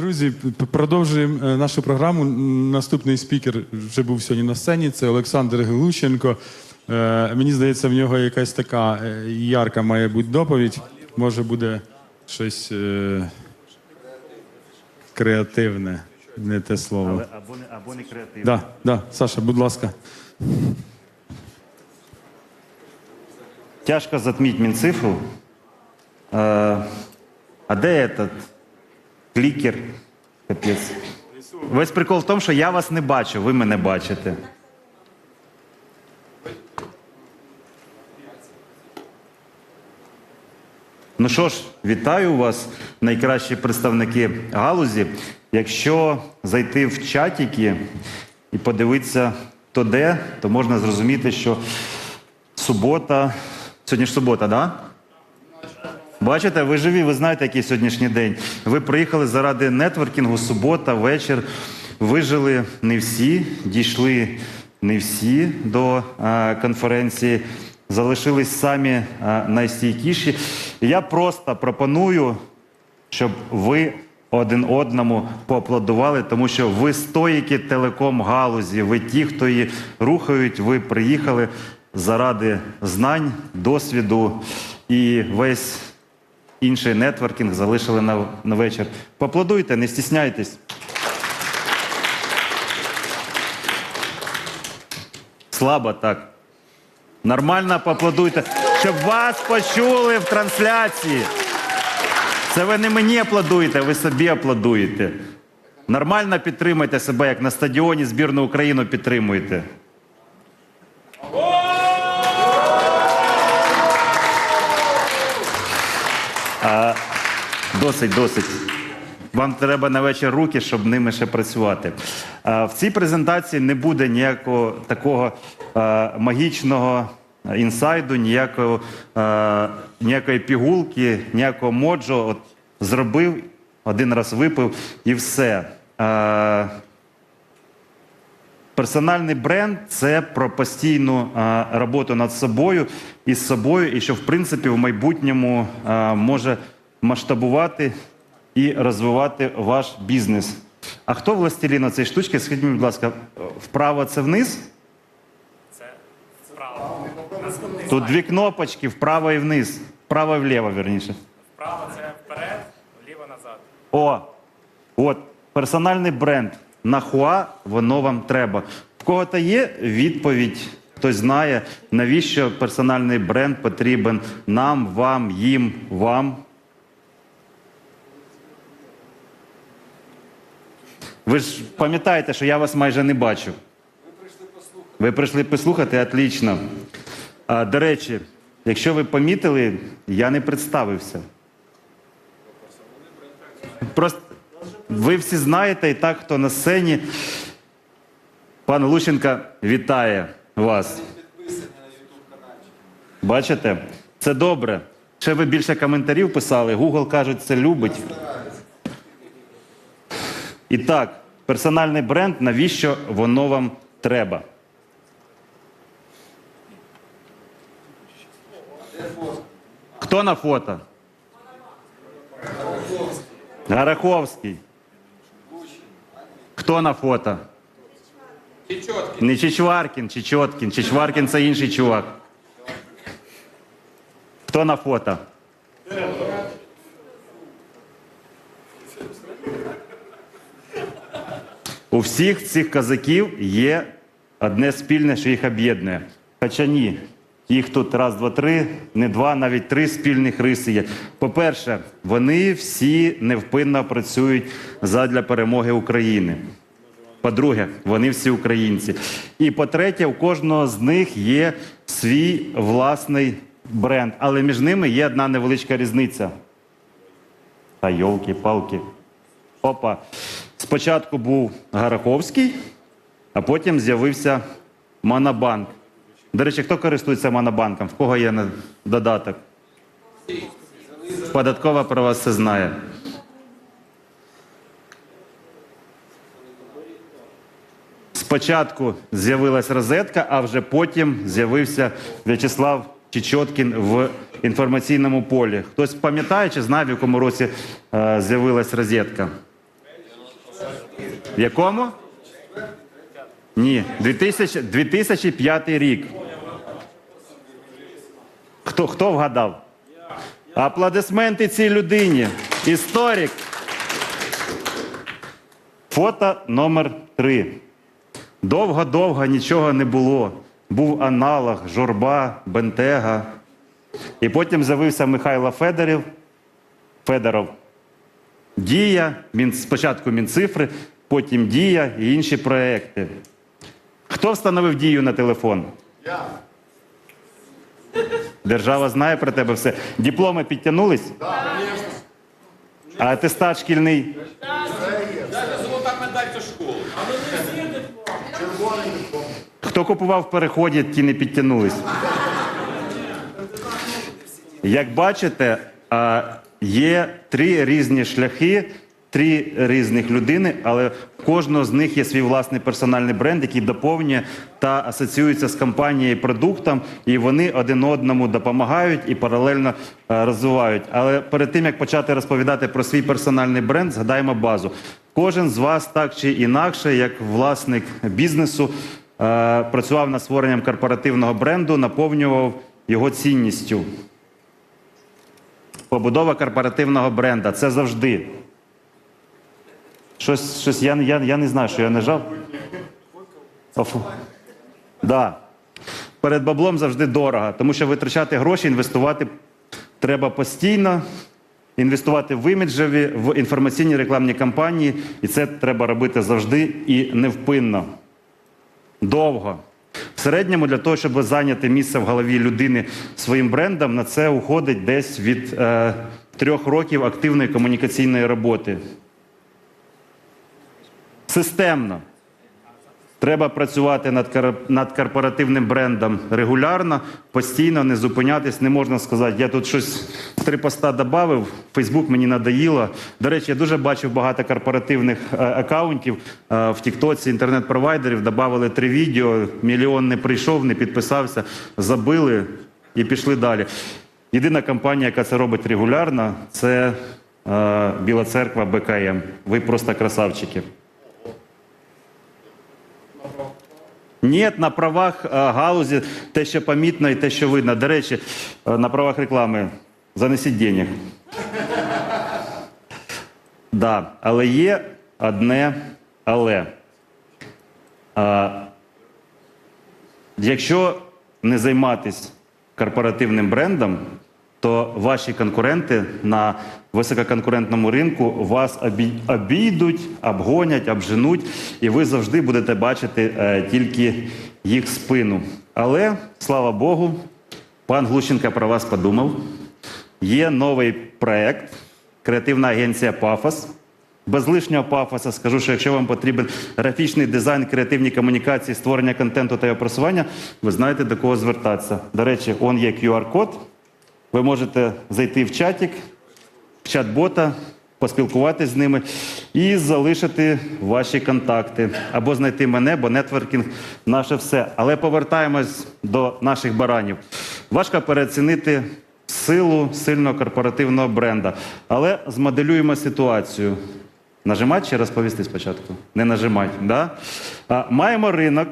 Друзі, продовжуємо е, нашу програму. Наступний спікер вже був сьогодні на сцені. Це Олександр Глущенко. Е, Мені здається, в нього якась така е, ярка має бути доповідь. Може, буде щось креативне, не те слово. Але або не, або не креативно. Да, да, Саша, будь ласка. Тяжко затмить Минцифру. А, а де этот клікер? Капець. Весь прикол в тому, що я вас не бачу, ви мене бачите. Ну що ж, вітаю вас, найкращі представники галузі. Якщо зайти в чатики і подивитися, то де, то можна зрозуміти, що субота. Сьогодні ж субота, так? Да? Бачите, ви живі, ви знаєте, який сьогоднішній день. Ви приїхали заради нетворкінгу, субота, вечір. Вижили не всі, дійшли не всі до е, конференції, залишились самі е, найстійкіші. Я просто пропоную, щоб ви один одному поаплодували, тому що ви стоїки телеком галузі, ви ті, хто її рухають, ви приїхали заради знань, досвіду і весь інший нетворкінг залишили на, на вечір. Поаплодуйте, не стісняйтесь. Слабо так. Нормально поаплодуйте, щоб вас почули в трансляції. Це ви не мені аплодуєте, ви собі аплодуєте. Нормально підтримуйте себе, як на стадіоні збірну Україну підтримуєте. Досить, досить. Вам треба на вечір руки, щоб ними ще працювати. В цій презентації не буде ніякого такого магічного інсайду, ніякого, ніякої пігулки, ніякого моджо. От зробив, один раз випив і все. Персональний бренд це про постійну роботу над собою і з собою, і що в принципі в майбутньому може масштабувати і розвивати ваш бізнес. А хто властелін цієї штучки? Скажіть мені, будь ласка, вправо це вниз? Це вправо. Тут дві кнопочки, вправо і вниз. Вправо і вліво, верніше. Вправо це вперед, вліво назад. О, от персональний бренд. Нахуа воно вам треба. В кого-то є відповідь, хтось знає, навіщо персональний бренд потрібен нам, вам, їм, вам. Ви ж пам'ятаєте, що я вас майже не бачу. Ви прийшли послухати, отлично. А, до речі, якщо ви помітили, я не представився. Просто ви всі знаєте, і так, хто на сцені. Пан Лущенко вітає вас. Бачите? Це добре. Ще ви більше коментарів писали. Google кажуть, це любить. І так, персональний бренд, навіщо воно вам треба? Хто на фото? Гараховський. Хто на фото? Не Чичваркін, Чечоткін. Чичваркін це інший чувак. Хто на фото? У всіх цих козаків є одне спільне, що їх об'єднує. Хоча ні, їх тут раз, два, три, не два, навіть три спільних риси є. По-перше, вони всі невпинно працюють задля перемоги України. По-друге, вони всі українці. І по-третє, у кожного з них є свій власний бренд. Але між ними є одна невеличка різниця. Та йолки-палки. Опа. Спочатку був Гараховський, а потім з'явився Монобанк. До речі, хто користується Монобанком? В кого є додаток? Податкова про вас це знає. Спочатку з'явилась розетка, а вже потім з'явився В'ячеслав Чечоткін в інформаційному полі. Хтось пам'ятає чи знає, в якому році е, з'явилась розетка? Якому? Ні, 2000, 2005 рік. Хто, хто вгадав? Аплодисменти цій людині. Історик. Фото номер три. Довго-довго нічого не було. Був аналог, журба, бентега. І потім з'явився Михайло Федорів, Федоров. Дія, спочатку Мінцифри, потім Дія і інші проекти. Хто встановив дію на телефон? Я. Держава знає про тебе все. Дипломи підтягнулись? Так, А атестат шкільний? Хто купував в переході, ті не підтягнулись. Як бачите, є три різні шляхи, три різних людини, але кожного з них є свій власний персональний бренд, який доповнює та асоціюється з компанією продуктом, і вони один одному допомагають і паралельно е, розвивають. Але перед тим як почати розповідати про свій персональний бренд, згадаємо базу. Кожен з вас так чи інакше, як власник бізнесу, е, працював над створенням корпоративного бренду, наповнював його цінністю. Побудова корпоративного бренда це завжди. Щось, щось я, я, я не знаю, що я нажав. Да. Перед баблом завжди дорого, тому що витрачати гроші, інвестувати треба постійно, інвестувати в іміджеві, в інформаційні рекламні кампанії, і це треба робити завжди і невпинно. Довго. В середньому для того, щоб зайняти місце в голові людини своїм брендом, на це уходить десь від е, трьох років активної комунікаційної роботи. Системно. Треба працювати над, над корпоративним брендом регулярно, постійно, не зупинятись. Не можна сказати, я тут щось три поста додав, Фейсбук мені надоїло. До речі, я дуже бачив багато корпоративних е, акаунтів е, в Тіктоці, інтернет-провайдерів, додали три відео, мільйон не прийшов, не підписався, забили і пішли далі. Єдина компанія, яка це робить регулярно, це е, Біла Церква БКМ. Ви просто красавчики. Ні, на правах е, галузі те, що помітно і те, що видно. До речі, е, на правах реклами занесіть денег. Да, але є одне але. А, якщо не займатись корпоративним брендом, то ваші конкуренти на висококонкурентному ринку вас обійдуть, обгонять, обженуть, і ви завжди будете бачити е, тільки їх спину. Але слава Богу, пан Глущенко про вас подумав. Є новий проект, креативна агенція Пафос. Без лишнього пафоса скажу, що якщо вам потрібен графічний дизайн, креативні комунікації, створення контенту та його просування, ви знаєте до кого звертатися. До речі, он є QR-код. Ви можете зайти в чатик, чат-бота, поспілкуватись з ними і залишити ваші контакти або знайти мене, бо нетворкінг наше все. Але повертаємось до наших баранів. Важко переоцінити силу сильного корпоративного бренда. Але змоделюємо ситуацію. Нажимати чи розповісти спочатку? Не нажимати. Да? А, маємо ринок,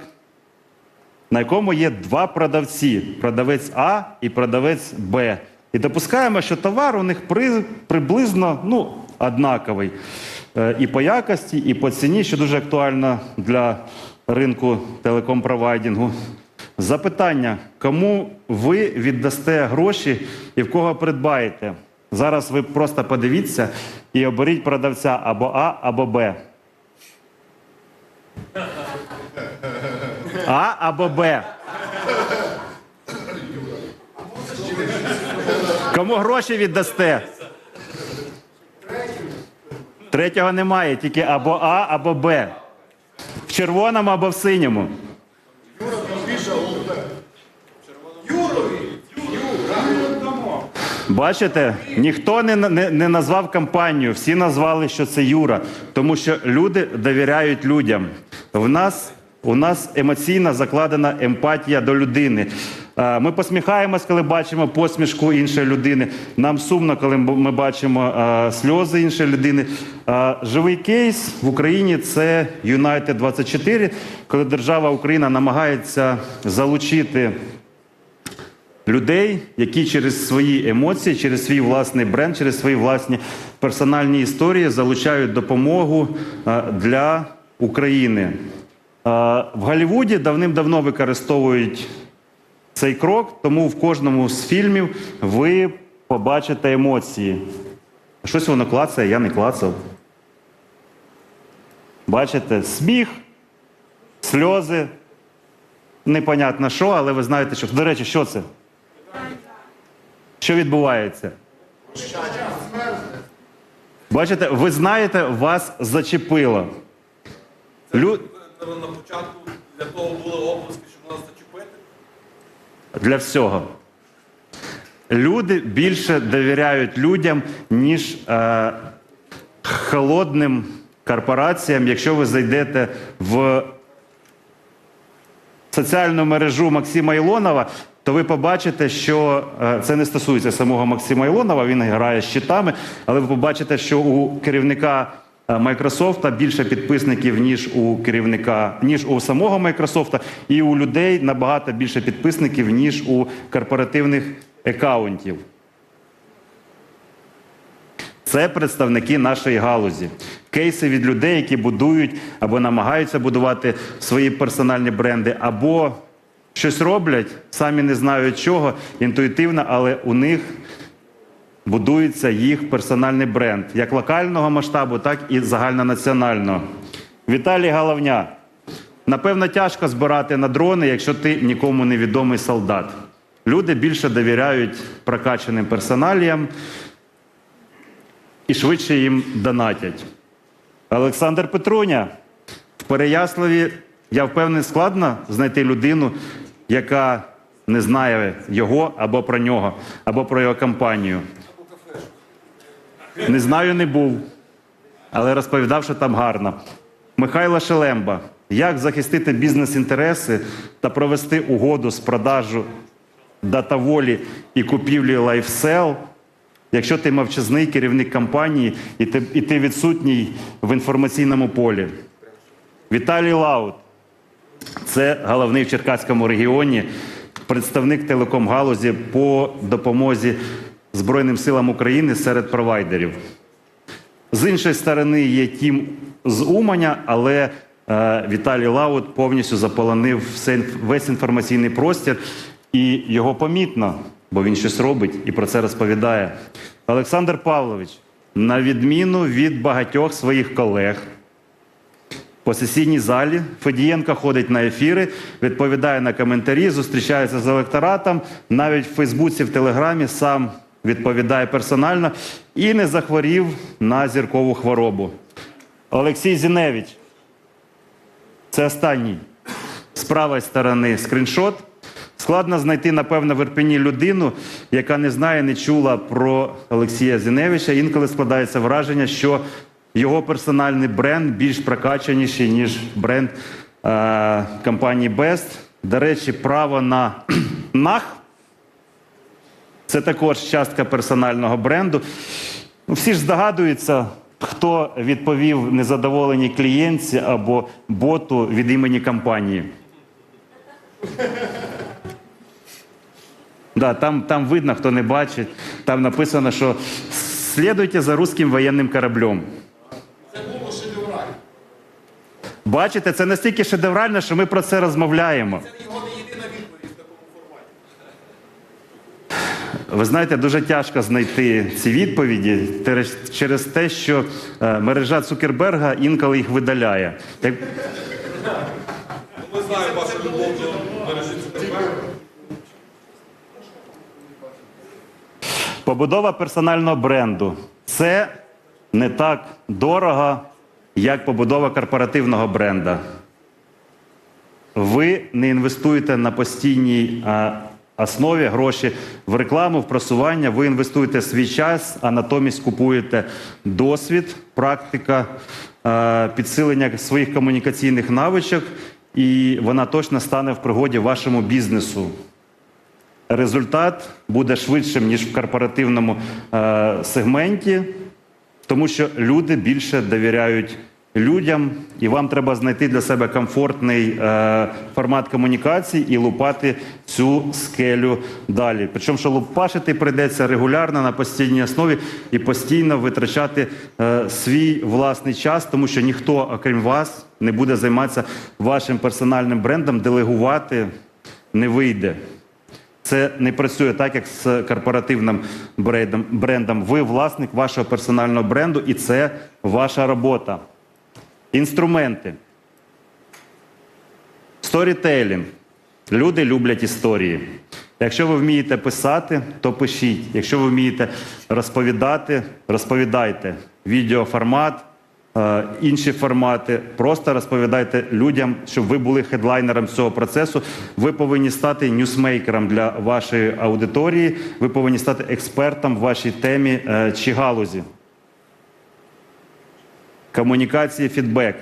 на якому є два продавці: продавець А і продавець Б. І допускаємо, що товар у них при, приблизно ну, однаковий. Е, І по якості, і по ціні, що дуже актуально для ринку телеком-провайдингу. Запитання: кому ви віддасте гроші і в кого придбаєте? Зараз ви просто подивіться і оберіть продавця або А, або Б. А або Б. Кому гроші віддасте? Третього немає, тільки або А, або Б. В червоному або в синьому. Бачите, ніхто не, не, не назвав компанію, всі назвали, що це Юра, тому що люди довіряють людям. В нас у нас емоційно закладена емпатія до людини. Е, Ми посміхаємось, коли бачимо посмішку іншої людини. Нам сумно, коли ми бачимо е, сльози іншої людини. Е, Живий кейс в Україні це United 24, коли держава Україна намагається залучити людей, які через свої емоції, через свій власний бренд, через свої власні персональні історії залучають допомогу для України. В Голлівуді давним-давно використовують цей крок, тому в кожному з фільмів ви побачите емоції. Щось воно клацає, я не клацав. Бачите, сміх, сльози, непонятно що, але ви знаєте, що. До речі, що це? Що відбувається? Бачите, ви знаєте, вас зачепило. Лю... на початку для того були зачепити. Для всього. Люди більше довіряють людям, ніж е, холодним корпораціям. Якщо ви зайдете в соціальну мережу Максима Ілонова, то ви побачите, що е, це не стосується самого Максима Ілонова, він грає з щитами, але ви побачите, що у керівника е, Microsoft більше підписників, ніж у керівника, ніж у самого Microsoft, і у людей набагато більше підписників, ніж у корпоративних акаунтів. Це представники нашої галузі. Кейси від людей, які будують або намагаються будувати свої персональні бренди, або щось роблять, самі не знають чого, інтуїтивно, але у них будується їх персональний бренд як локального масштабу, так і загальнонаціонального. Віталій Головня. Напевно, тяжко збирати на дрони, якщо ти нікому не відомий солдат. Люди більше довіряють прокачаним персоналіям і швидше їм донатять. Олександр Петруня. В Переяславі, я впевнений, складно знайти людину, яка не знає його або про нього, або про його компанію. Не знаю, не був, але розповідав, що там гарно. Михайло Шелемба. Як захистити бізнес-інтереси та провести угоду з продажу датаволі і купівлі лайфсел, якщо ти мовчазний керівник компанії і ти, і ти відсутній в інформаційному полі. Віталій Лаут. Це головний в Черкаському регіоні, представник телеком-галузі по допомозі Збройним силам України серед провайдерів. З іншої сторони, є тім з Уманя, але е, Віталій Лаут повністю заполонив все, весь інформаційний простір, і його помітно, бо він щось робить і про це розповідає. Олександр Павлович, на відміну від багатьох своїх колег, по сесійній залі Федієнко ходить на ефіри, відповідає на коментарі, зустрічається з електоратом, навіть в Фейсбуці, в Телеграмі сам відповідає персонально і не захворів на зіркову хворобу. Олексій Зіневич. Це останній. З правої сторони скріншот. Складно знайти, напевно, в Ірпені людину, яка не знає, не чула про Олексія Зіневича. Інколи складається враження, що його персональний бренд більш прокачаніший, ніж бренд е- компанії Best. До речі, право на нах це також частка персонального бренду. Ну, Всі ж здогадуються, хто відповів незадоволеній клієнтці або боту від імені компанії. Да, там, там видно, хто не бачить. Там написано, що слідуйте за русським воєнним кораблем. Це було шедеврально. Бачите, це настільки шедеврально, що ми про це розмовляємо. Це його не єдина відповідь в такому форматі. Ви знаєте, дуже тяжко знайти ці відповіді через те, що е, мережа Цукерберга інколи їх видаляє. Як- Ми знаємо вашу любов до мережі Цукерберга. Побудова персонального бренду це не так дорого, як побудова корпоративного бренда. Ви не інвестуєте на постійній а, основі гроші в рекламу, в просування. Ви інвестуєте свій час, а натомість купуєте досвід, практика, підсилення своїх комунікаційних навичок, і вона точно стане в пригоді вашому бізнесу. результат буде швидшим, ніж в корпоративному е, сегменті, тому що люди більше довіряють людям, і вам треба знайти для себе комфортний е, формат комунікації і лупати цю скелю далі. Причому, що лупашити прийдеться регулярно на постійній основі і постійно витрачати е, свій власний час, тому що ніхто, окрім вас, не буде займатися вашим персональним брендом, делегувати не вийде. Це не працює так, як з корпоративним брендом. Ви власник вашого персонального бренду, і це ваша робота. Інструменти. Сторітейлінг. Люди люблять історії. Якщо ви вмієте писати, то пишіть. Якщо ви вмієте розповідати, розповідайте. Відеоформат, е, інші формати. Просто розповідайте людям, щоб ви були хедлайнером цього процесу. Ви повинні стати ньюсмейкером для вашої аудиторії. Ви повинні стати експертом в вашій темі е, чи галузі. Комунікації, фідбек.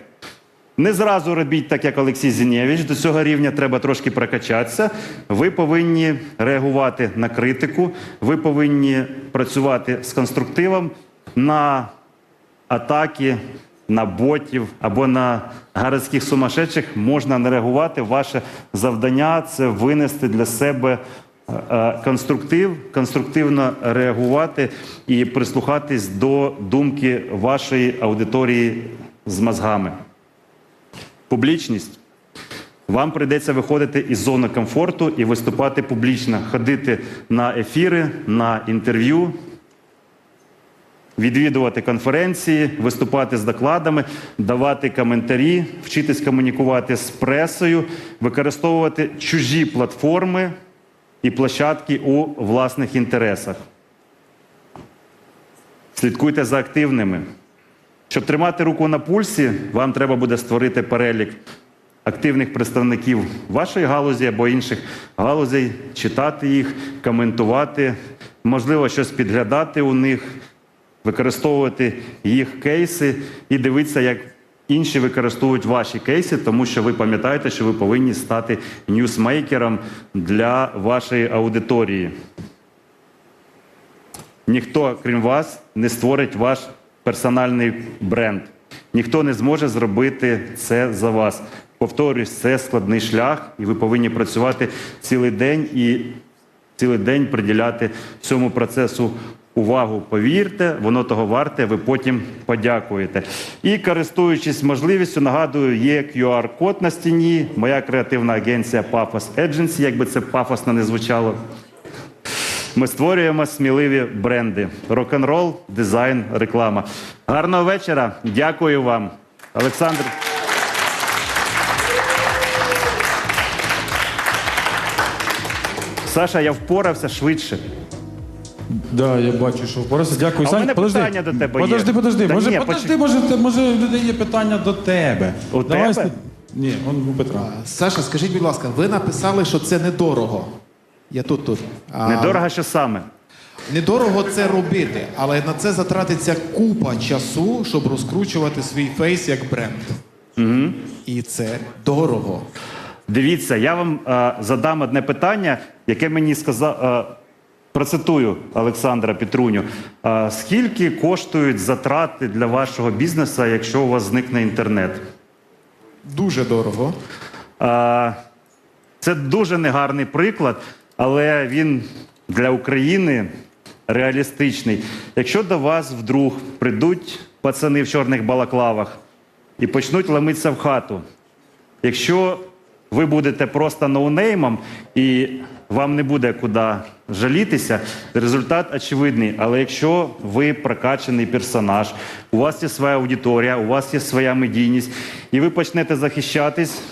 Не зразу робіть так, як Олексій Зінєвич. До цього рівня треба трошки прокачатися. Ви повинні реагувати на критику, ви повинні працювати з конструктивом на атаки, на ботів або на городських сумасшедших можна не реагувати. Ваше завдання це винести для себе конструктив, конструктивно реагувати і прислухатись до думки вашої аудиторії з мозгами. Публічність. Вам прийдеться виходити із зони комфорту і виступати публічно, ходити на ефіри, на інтерв'ю, відвідувати конференції, виступати з докладами, давати коментарі, вчитись комунікувати з пресою, використовувати чужі платформи і площадки у власних інтересах. Слідкуйте за активними. Щоб тримати руку на пульсі, вам треба буде створити перелік активних представників вашої галузі або інших галузей, читати їх, коментувати, можливо, щось підглядати у них, використовувати їх кейси і дивитися, як інші використовують ваші кейси, тому що ви пам'ятаєте, що ви повинні стати ньюсмейкером для вашої аудиторії. Ніхто, крім вас, не створить ваш персональний бренд. Ніхто не зможе зробити це за вас. Повторюсь, це складний шлях, і ви повинні працювати цілий день і цілий день приділяти цьому процесу увагу. Повірте, воно того варте, ви потім подякуєте. І користуючись можливістю, нагадую, є QR-код на стіні. Моя креативна агенція Paphos Agency, як би це пафосно не звучало. Ми створюємо сміливі бренди: рок-н-рол, дизайн, реклама. Гарного вечора. Дякую вам, Олександр. Саша, я впорався швидше. Да, я бачу, що впорався. Дякую, А у Сань. мене подожди. питання до тебе є. Подожди, подожди. Та може, ні, подожди, може, те- може, в людей є питання до тебе. У Давай тебе? с- Ні, он у Петра. Саша, скажіть, будь ласка, ви написали, що це недорого. Я тут тут. А, Недорого, що саме? Недорого це робити, але на це затратиться купа часу, щоб розкручувати свій фейс як бренд. Угу. І це дорого. Дивіться, я вам е, задам одне питання, яке мені сказав. Е, процитую Олександра Петруню. Скільки коштують затрати для вашого бізнесу, якщо у вас зникне інтернет? Дуже дорого. Це дуже негарний приклад, але він для України реалістичний. Якщо до вас вдруг прийдуть пацани в чорних балаклавах і почнуть ламитися в хату, якщо ви будете просто ноунеймом і вам не буде куди жалітися, результат очевидний. Але якщо ви прокачаний персонаж, у вас є своя аудиторія, у вас є своя медійність, і ви почнете захищатись,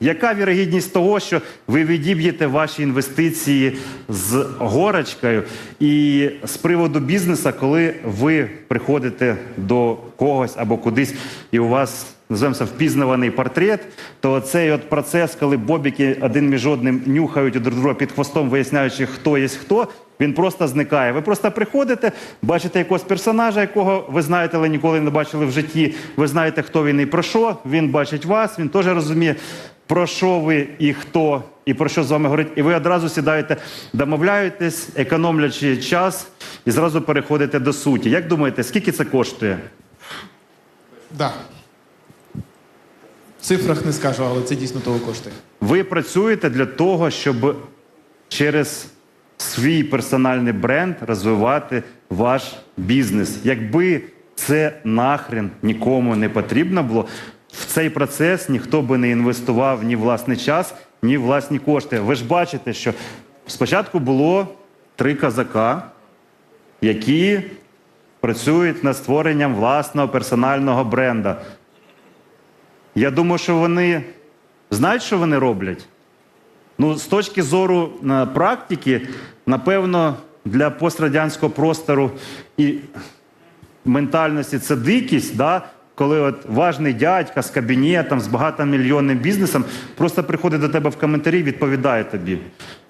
яка вірогідність того, що ви відіб'єте ваші інвестиції з горочкою? І з приводу бізнесу, коли ви приходите до когось або кудись, і у вас називаємося впізнаваний портрет, то цей от процес, коли бобіки один між одним нюхають друг друга під хвостом, виясняючи, хто є хто, він просто зникає. Ви просто приходите, бачите якогось персонажа, якого ви знаєте, але ніколи не бачили в житті. Ви знаєте, хто він і про що. Він бачить вас, він теж розуміє. про що ви і хто, і про що з вами говорить. І ви одразу сідаєте, домовляєтесь, економлячи час, і зразу переходите до суті. Як думаєте, скільки це коштує? Да. Цифрах не скажу, але це дійсно того коштує. Ви працюєте для того, щоб через свій персональний бренд розвивати ваш бізнес. Якби це нахрен нікому не потрібно було, в цей процес ніхто би не інвестував ні власний час, ні власні кошти. Ви ж бачите, що спочатку було три казака, які працюють над створенням власного персонального бренда. Я думаю, що вони знають, що вони роблять. Ну, з точки зору е, практики, напевно, для пострадянського простору і ментальності це дикість, да? Коли от важний дядька з кабінетом, з багатомільйонним бізнесом просто приходить до тебе в коментарі і відповідає тобі.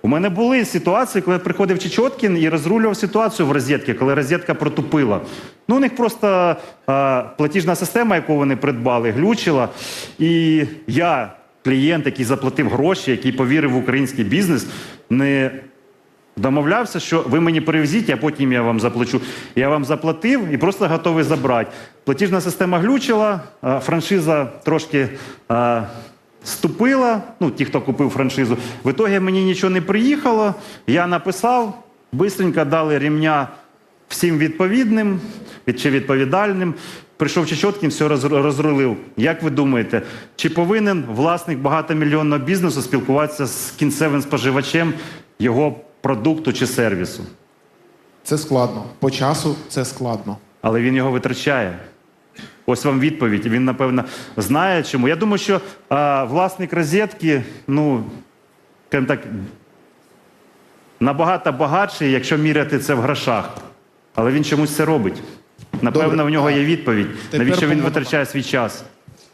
У мене були ситуації, коли приходив Чечоткін і розрулював ситуацію в розетці, коли розетка протупила. Ну, у них просто а, платіжна система, яку вони придбали, глючила. І я, клієнт, який заплатив гроші, який повірив в український бізнес, не Домовлявся, що ви мені привезіть, а потім я вам заплачу. Я вам заплатив і просто готовий забрати. Платіжна система глючила, франшиза трошки а, ступила. Ну, ті, хто купив франшизу. В ітогі мені нічого не приїхало. Я написав, бистренько дали рівня всім відповідним чи відповідальним. Прийшов Чечоткін, все розрулив. Як ви думаєте, чи повинен власник багатомільйонного бізнесу спілкуватися з кінцевим споживачем його продукту чи сервісу? Це складно. По часу це складно. Але він його витрачає. Ось вам відповідь. Він, напевно, знає чому. Я думаю, що а, власник розетки, ну, скажімо так, набагато багатший, якщо міряти це в грошах. Але він чомусь це робить. Напевно, Добре. в нього є відповідь, Тепер навіщо він витрачає свій час.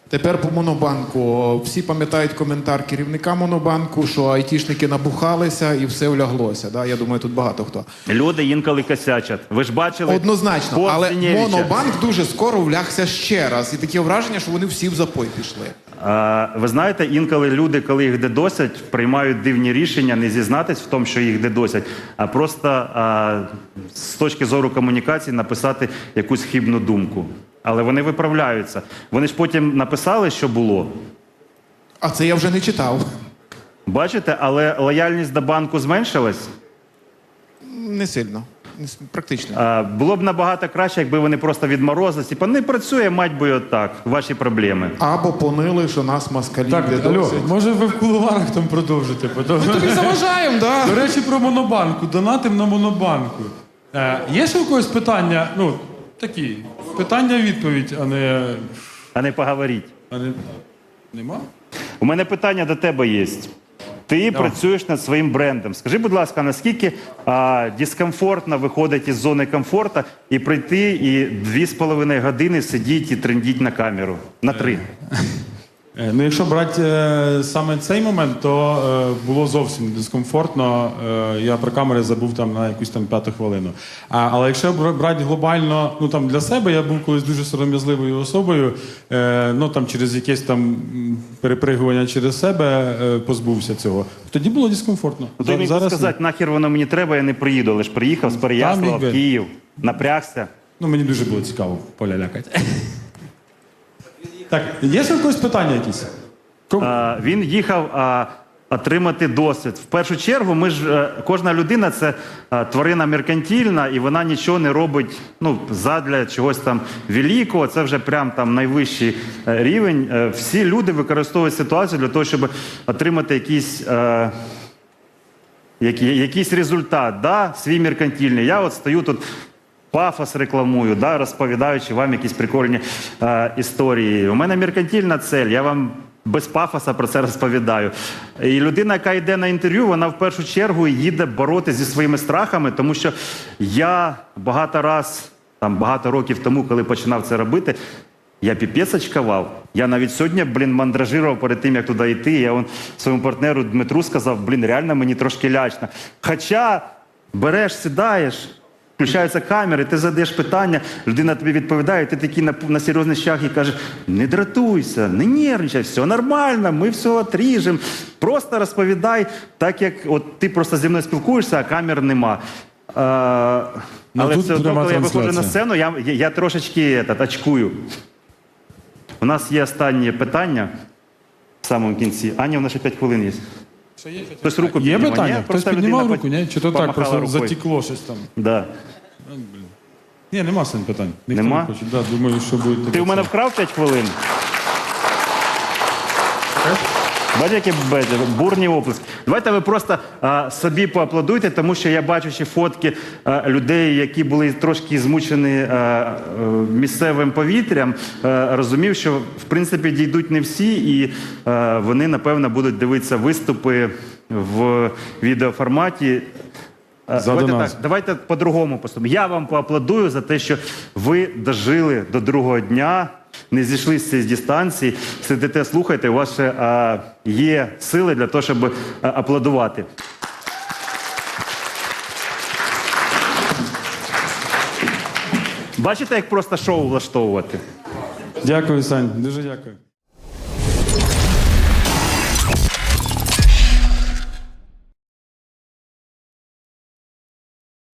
Тепер по монобанку. Всі пам'ятають коментар керівника монобанку, що айтішники набухалися і все вляглося. Да? Я думаю, тут багато хто. Люди інколи косячать. Ви ж бачили? Однозначно, але монобанк дуже скоро влягся ще раз. І таке враження, що вони всі в запой пішли. А, ви знаєте, інколи люди, коли їх дедосять, приймають дивні рішення не зізнатись в тому, що їх дедосять, а просто а, з точки зору комунікації написати якусь хибну думку. Але вони виправляються. Вони ж потім написали, що було. А це я вже не читав. Бачите, але лояльність до банку зменшилась. Не сильно. Не с- Практично. А, було б набагато краще, якби вони просто відморозились. Типа не працює, мать би отак. Ваші проблеми. Або понили, що нас москалі Так, алло, досить. може ви в кулуарах там продовжите? Потім- Тобі заважаємо, да? До речі, про монобанку. Донатим на монобанку. Е, є ще у когось питання? Ну, такі. Питання-відповідь, а не. А не поговоріть. А не... Нема? У мене питання до тебе є. Ти працюєш над своїм брендом. Скажи, будь ласка, наскільки а, дискомфортно виходить із зони комфорту і прийти і дві з половиною години сидіти і трендіть на камеру? На три. Е, Ну, якщо брати е, саме цей момент, то е, було зовсім дискомфортно. Е, я про камери забув там на якусь там п'яту хвилину. А, але якщо бра- брати глобально, ну там для себе я був колись дуже сором'язливою особою. Е, ну там через якесь там перепригування через себе е, позбувся цього. Тоді було дискомфортно. Ну, ти міг зараз сказати, нахер воно мені треба, я не приїду, але ж приїхав з Переяслава в Київ, напрягся. Ну, мені дуже було цікаво полялякати. Так, є ще в когось питання якісь? А, він їхав а, отримати досвід. В першу чергу, ми ж е, кожна людина це а, тварина меркантильна, і вона нічого не робить ну, задля чогось там великого. Це вже прям там найвищий е, рівень. Е, Всі люди використовують ситуацію для того, щоб отримати якийсь. е, які- якийсь результат, да, свій меркантильний. Я от стою тут. Пафос рекламую, да, розповідаючи вам якісь прикольні е, історії. У мене меркантильна цель, я вам без пафоса про це розповідаю. І людина, яка йде на інтерв'ю, вона в першу чергу їде боротися зі своїми страхами, тому що я багато раз, там багато років тому, коли починав це робити, я піпець очкував. Я навіть сьогодні, блін, мандражував перед тим, як туди йти. Я вон своєму партнеру Дмитру сказав, блін, реально мені трошки лячно. Хоча береш, сідаєш, Включаються камери, ти задаєш питання, людина тобі відповідає, ти такий на, на серйозний щах і кажеш: не дратуйся, не нервничай, все нормально, ми все отріжемо. Просто розповідай, так як от ти просто зі мною спілкуєшся, а камер нема. А, Ну, але все одно, коли я виходжу на сцену, я, я, я трошечки этот, очкую. У нас є останнє питання в самому кінці. Аня, у нас ще 5 хвилин є. Хтось руку Є піднімав? питання? Ні, Хтось просто піднімав руку, ні? Чи то так, помахала просто рукою. затікло щось там? Да. Ні, нема син питань. Ніхто Нема? не хоче. Да, думаю, що буде. Ти у мене вкрав 5 хвилин? Бачите, які бурні оплески. Давайте ви просто а, собі поаплодуйте, тому що я бачачи фотки а, людей, які були трошки змучені а, а, місцевим повітрям, а, розумів, що в принципі дійдуть не всі, і а, вони напевно будуть дивитися виступи в відеоформаті. Давайте, так, давайте по-другому поступимо. Я вам поаплодую за те, що ви дожили до другого дня, не зійшлися з дистанції, сидите, слухайте, у вас ще а, є сили для того, щоб а, аплодувати. Бачите, як просто шоу влаштовувати? Дякую, Сань. Дуже дякую.